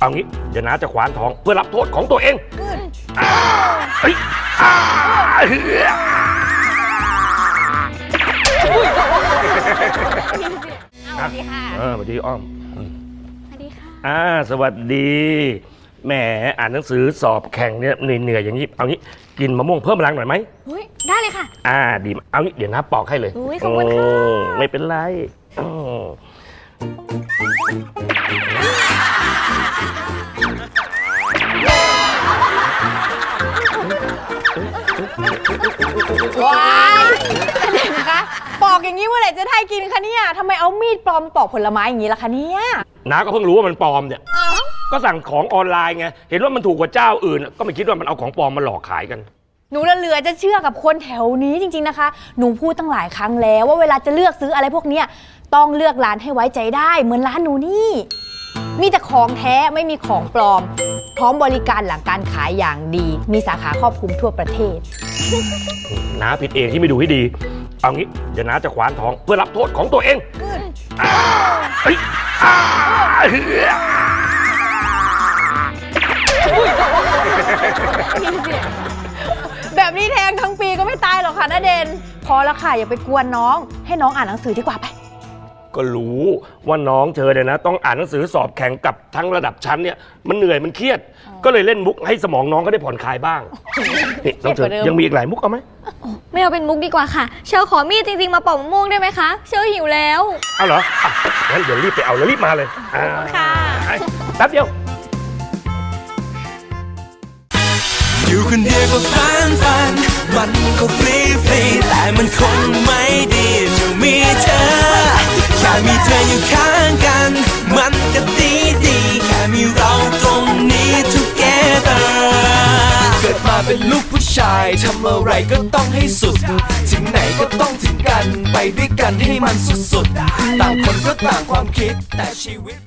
เอางี้เดี๋ยวน้าจะขวานทองเพื่อรับโทษของตัวเองอ้าเฮ้ยอ้าเหือเอาสวัสดีค่ะ เออสวัสดีอ้อม สวัสดีค่ะ อ่า สวัสดี แหม อ่านหนังสือสอบแข่งเนี่ยเหนื่อยๆอย่างนี้ เอางี้ กินมะม่วงเพิ่มพลังหน่อยไหมอุ้ย ได้เลยค่ะ อ่า ดีมากเอางี้ เดี๋ยวน้าปอกให้เลยอุ๊ยขอบคุณค่ะมไม่เป็นไร ว้ายเด็กนะคะปอกอย่างนี้เมื่อไหร่จะได้กินคะเนี่ยทำไมเอามีดปลอมปอกผลไม้อย่างนี้ล่ะคะเนี่ยน้าก็เพิ่งรู้ว่ามันปลอมเนี่ย อ้าวก็สั่งของออนไลน์ไง เห็นว่ามันถูกกว่าเจ้าอื่น ก็ไม่คิดว่ามันเอาของปลอมมาหลอกขายกัน หนูละเหลือจะเชื่อกับคนแถวนี้จริง ๆนะคะ หนูพูดตั้งหลายครั้งแล้ว ว่าเวลาจะเลือกซื้ออะไรพวกเนี้ยต้องเลือกร้านให้ไว้ใจได้เหมือนร้านหนูนี่ มีแต่ของแท้ไม่มีของปลอม พร้อมบริการหลังการขายอย่างดี มีสาขาครอบคลุมทั่วประเทศ น้าผิดเองที่ไม่ดูให้ดี เอางี้ เดี๋ยวน้าจะขวานทองเพื่อรับโทษของตัวเองอ้าเฮ้ยอ้าเหือแบบนี้แทงทั้งปีก็ไม่ตายหรอกค่ะนาเดน พอแล้วค่ะอย่าไปกวนน้อง ให้น้องอ่านหนังสือดีกว่าไป ก็รู้ว่าน้องเธอเนี่ยนะ ต้องอ่านหนังสือสอบแข่งกับทั้งระดับชั้นเนี่ยมันเหนื่อยมันเครียด ก็เลยเล่นมุกให้สมองน้องก็ได้ผ่อนคลายบ้างนี่น้องเธอเครียดกว่าเดิมยังมีอีกหลายมุกเอาไหมไม่เอาเป็นมุกดีกว่าค่ะ เชลขอมีดจริง ๆ มาปอกมะม่วงได้ไหมคะ เชลหิวแล้ว เอาเหรออะงั้นเดี๋ยวรีบไปเอาแล้วรีบมาเลยอ่าค่ะ แป๊บเดียว อยู่คนเดียวก็ฟันฟันมันก็ฟรีฟรีแต่มันคงไม่ เป็นลูกผู้ชายทำอะไรก็ต้องให้สุด ถึงไหนก็ต้องถึงกัน ไปด้วยกันให้มันสุดๆ ต่างคนก็ต่างความคิดแต่ชีวิต